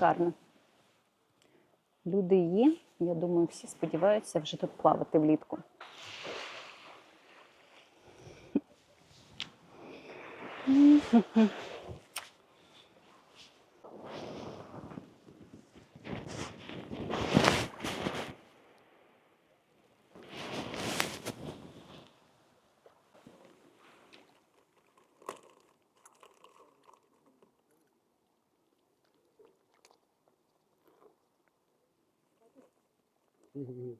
шикарно. Люди є. Я думаю, всі сподіваються вже тут плавати влітку. М,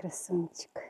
Красунчик.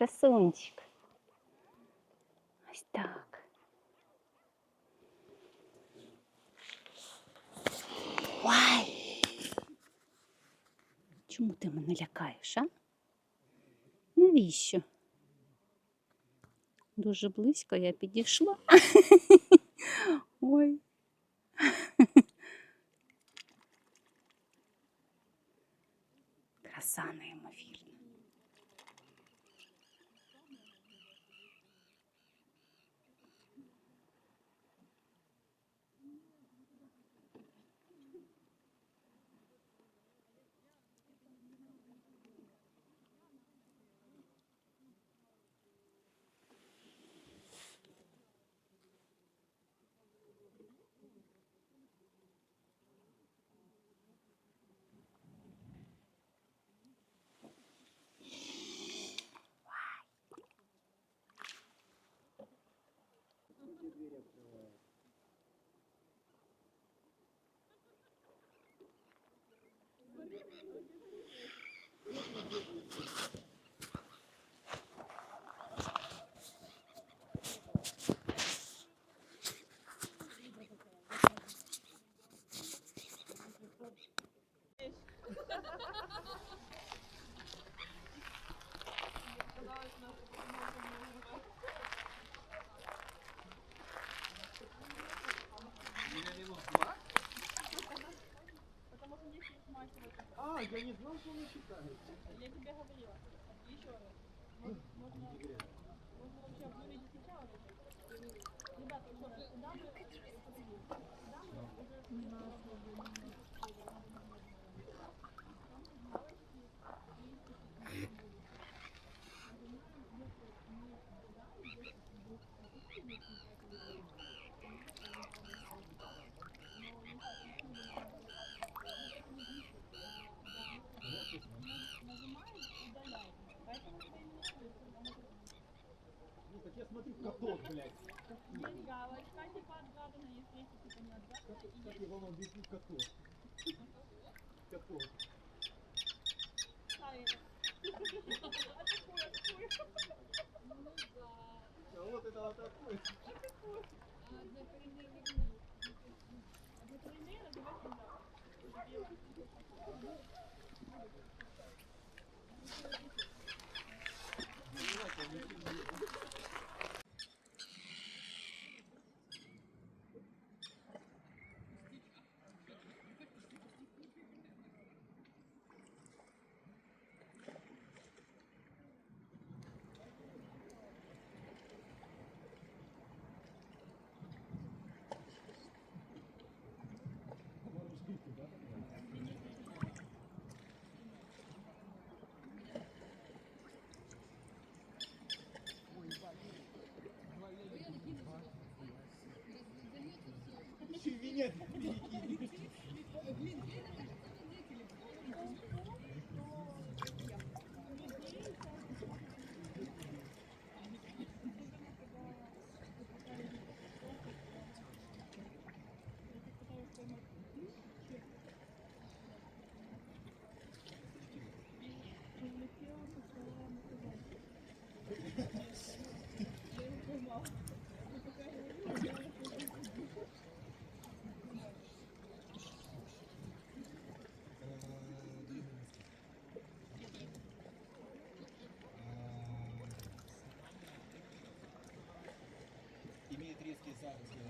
Красунчик. Ось так. Ой. Чому ти мене лякаєш, а? Навіщо? Дуже близько я підійшла. Ой. Краса неймовірна. А, я не знал, что он считает. Я тебе говорила. Еще раз. Можно, можно, можно вообще обнулить сначала. Ребята, еще раз. Куда мы? Куда мы уже Ну, так я смотрю, каток, блядь. Есть галочка, типа отгадана, если эти типа не отгаданы. И Как есть я вам объясню каток? Каток. тайна. Атакуй, атакуй. Ну да. А вот это вот такой. Однокоренные Однокоренные, давай сюда. Имеет резкий запах, э, status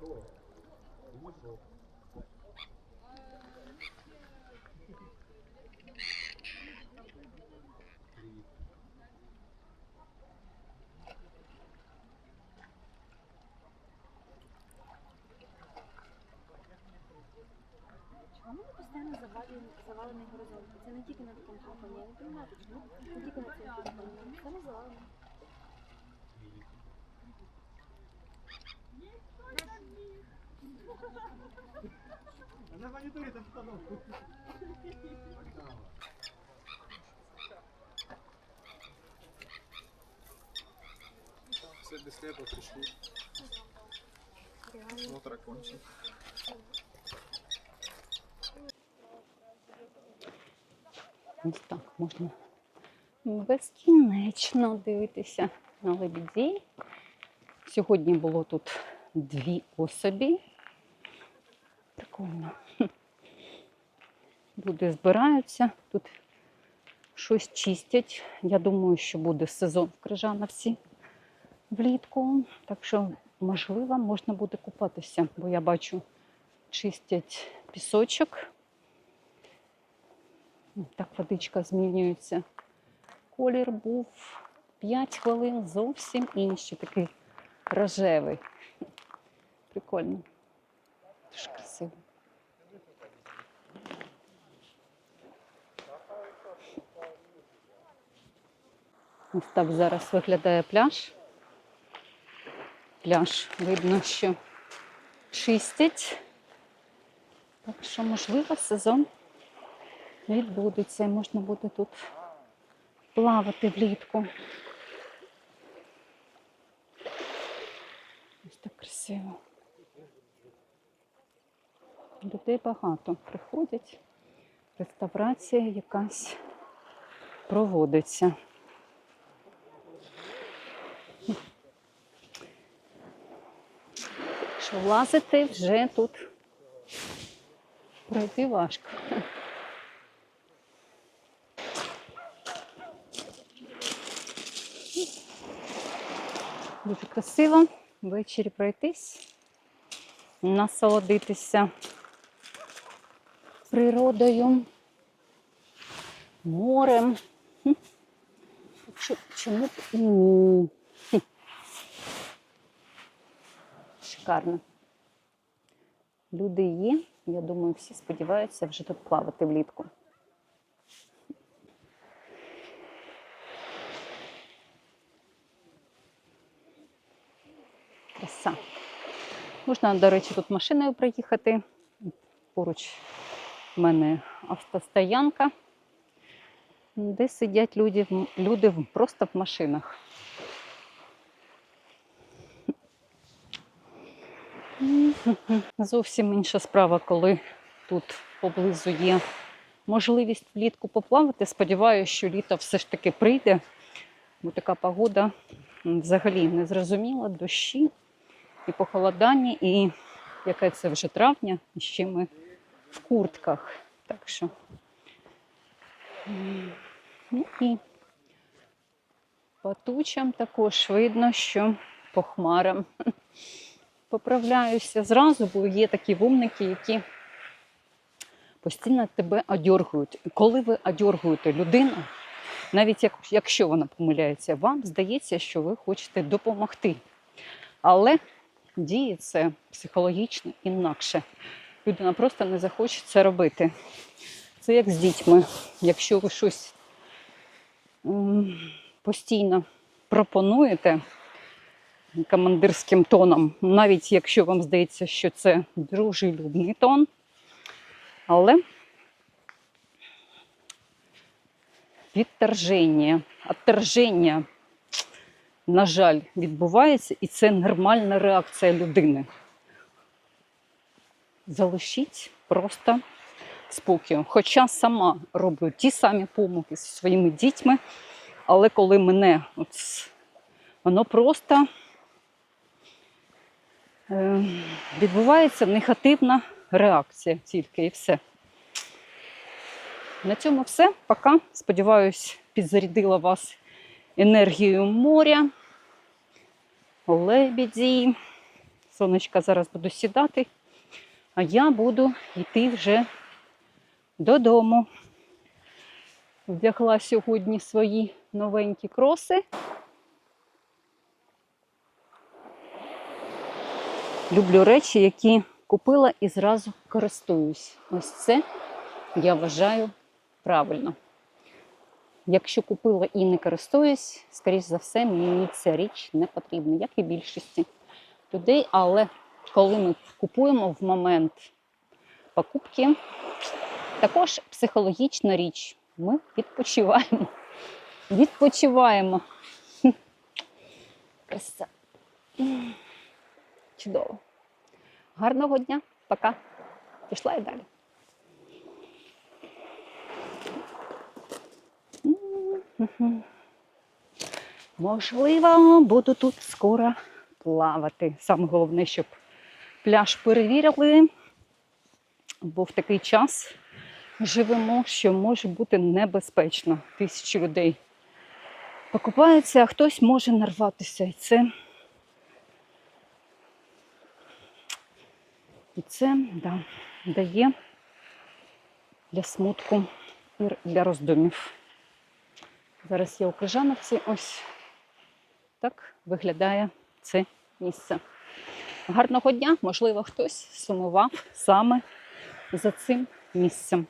Cool. Whistle. Ми постійно завалені, завалений горизонт? Це не тільки на такому фоні, я не розумію, чому не тільки на цьому фоні. Це не завалено. Она мониторит обстановку. Все без хлеба пришли. Смотр окончен. Ось так можна безкінечно дивитися на лебедей. Сьогодні було тут дві особі. Прикольно. Люди збираються, тут щось чистять. Я думаю, що буде сезон в Крижановці влітку. Так що, можливо, можна буде купатися, бо я бачу, чистять пісочок. Так водичка змінюється. Колір був 5 хвилин, зовсім інший, такий рожевий. Прикольно. Дуже красиво. Ось так зараз виглядає пляж. Пляж видно, що чистять. Так що, можливо, сезон відбудеться і можна буде тут плавати влітку. Ось так красиво. Людей багато приходять. Реставрація якась проводиться. Що влазити вже тут пройти важко. Дуже красиво ввечері пройтись, насолодитися природою, морем. Чому б і ні? Шикарно. Люди є. Я думаю, всі сподіваються вже тут плавати влітку. Краса. Можна, до речі, тут машиною проїхати. Поруч в мене автостоянка, де сидять люди, люди просто в машинах. Зовсім інша справа, коли тут поблизу є можливість влітку поплавати. Сподіваюся, що літо все ж таки прийде, бо така погода взагалі не зрозуміла, дощі і похолодання, і яке це вже травня, і ще ми в куртках. Так що. Ну і по тучам також видно, що по хмарам поправляюся зразу, бо є такі вумники, які постійно тебе одьоргують. І Коли ви одьоргуєте людину, навіть як, якщо вона помиляється, вам здається, що ви хочете допомогти. Але діє це психологічно інакше. Людина просто не захоче це робити. Це як з дітьми. Якщо ви щось постійно пропонуєте командирським тоном, навіть якщо вам здається, що це дружелюбний тон, але відторження, отторження, на жаль, відбувається, і це нормальна реакція людини. Залишіть просто спокою. Хоча сама роблю ті самі помилки зі своїми дітьми, але коли мене от, воно просто е, відбувається негативна реакція тільки і все. На цьому все. Пока. Сподіваюсь, підзарядила вас енергією моря, лебеді. Сонечка зараз буду сідати, а я буду йти вже додому. Вдягла сьогодні свої новенькі кроси. Люблю речі, які купила і зразу користуюсь. Ось це я вважаю правильно. Якщо купила і не користуюсь, скоріш за все, мені ця річ не потрібна, як і більшості людей. Але коли ми купуємо в момент покупки, також психологічна річ. Ми відпочиваємо. Відпочиваємо. Краса. Чудово. Гарного дня. Пока. Пішла і далі. Можливо, буду тут скоро плавати. Саме головне, щоб пляж перевірили, бо в такий час живемо, що може бути небезпечно. Тисячі людей покупаються, а хтось може нарватися. І це, і це да, дає для смутку і для роздумів. Зараз я у Крижановці. Ось так виглядає це місце. Гарного дня! Можливо, хтось сумував саме за цим місцем.